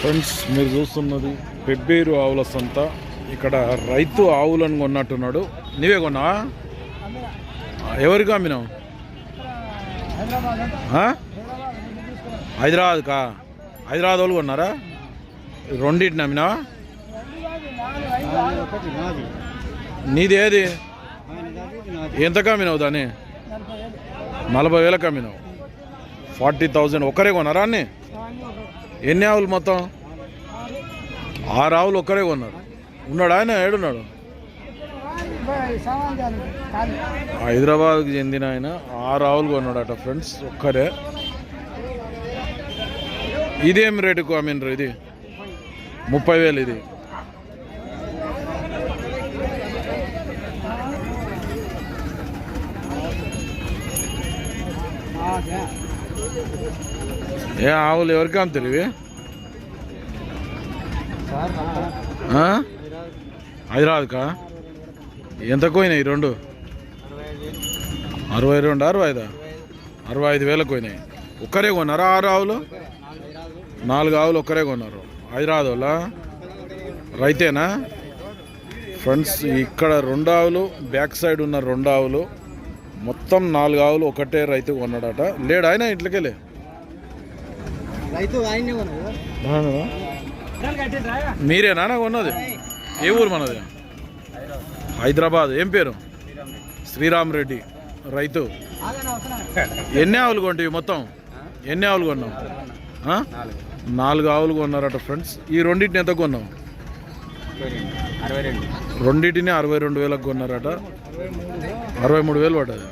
Friends మీరు చూస్తున్నది పెబ్బేరు ఆవుల సంత. ఇక్కడ రైతు ఆవులను కొన్నట్టున్నాడు. నీవే కొన్నావా? ఎవరికి అమ్మినావు? ఆ? హైదరాబాద్కా? హైదరాబాద్ వాళ్ళు కొన్నారా? రెండింటిని అమ్మినావా? నీది ఏది? ఎంతకు అమ్మినావు దాన్ని? నలభై వేలకు అమ్మినావు. ఫార్టీ థౌజండ్ ఒక్కరే కొన్నారా అన్నీ? ఎన్ని ఆవులు మొత్తం? ఆరు ఆవులు ఒక్కరే కొన్నారు. ఉన్నాడు ఆయన? ఏడున్నాడు? హైదరాబాద్కి చెందిన ఆయన ఆరు ఆవులు కొన్నాడట ఫ్రెండ్స్ ఒక్కరే ఇదేం రేటుకు అమ్మినరు ఇది? ముప్పై వేలు ఇది. ఏ ఆవులు ఎవరికి అమ్ముతారు ఇవి? హైదరాబాద్కా? ఎంత పోయినాయి రెండు? అరవై రెండు అరవై ఐదా? అరవై ఐదు వేలకు పోయినాయి ఒక్కరే కొన్నారా ఆరు ఆవులు? నాలుగు ఆవులు ఒక్కరే కొన్నారు. హైదరాబాద్ వాళ్ళ? రైతేనా? ఫ్రెండ్స్ ఇక్కడ రెండు ఆవులు బ్యాక్ సైడ్ ఉన్న రెండు ఆవులు. మొత్తం నాలుగు ఆవులు ఒకటే రైతు కొన్నాడట. లేడు ఆయన ఇంట్లోకెళ్ళే మీరేనా నాకు ఉన్నది ఏ ఊరు మనది? హైదరాబాద్. ఏం పేరు? శ్రీరామ్ రెడ్డి. రైతు. ఎన్ని ఆవులు కొంటివి మొత్తం? ఎన్ని ఆవులు కొన్నావు ఆ? నాలుగు ఆవులు కొన్నారట ఫ్రెండ్స్ ఈ రెండింటిని ఎంత రెండు రెండింటిని అరవై రెండు వేలకు కొన్నారట. అరవై మూడు వేలు పడ్డది.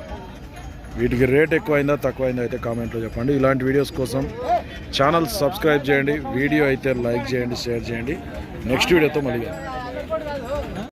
వీటికి రేట్ ఎక్కువైందా తక్కువైందా అయితే కామెంట్లో చెప్పండి. ఇలాంటి వీడియోస్ కోసం ఛానల్ సబ్స్క్రైబ్ చేయండి. వీడియో అయితే లైక్ చేయండి షేర్ చేయండి. నెక్స్ట్ వీడియోతో మళ్ళీ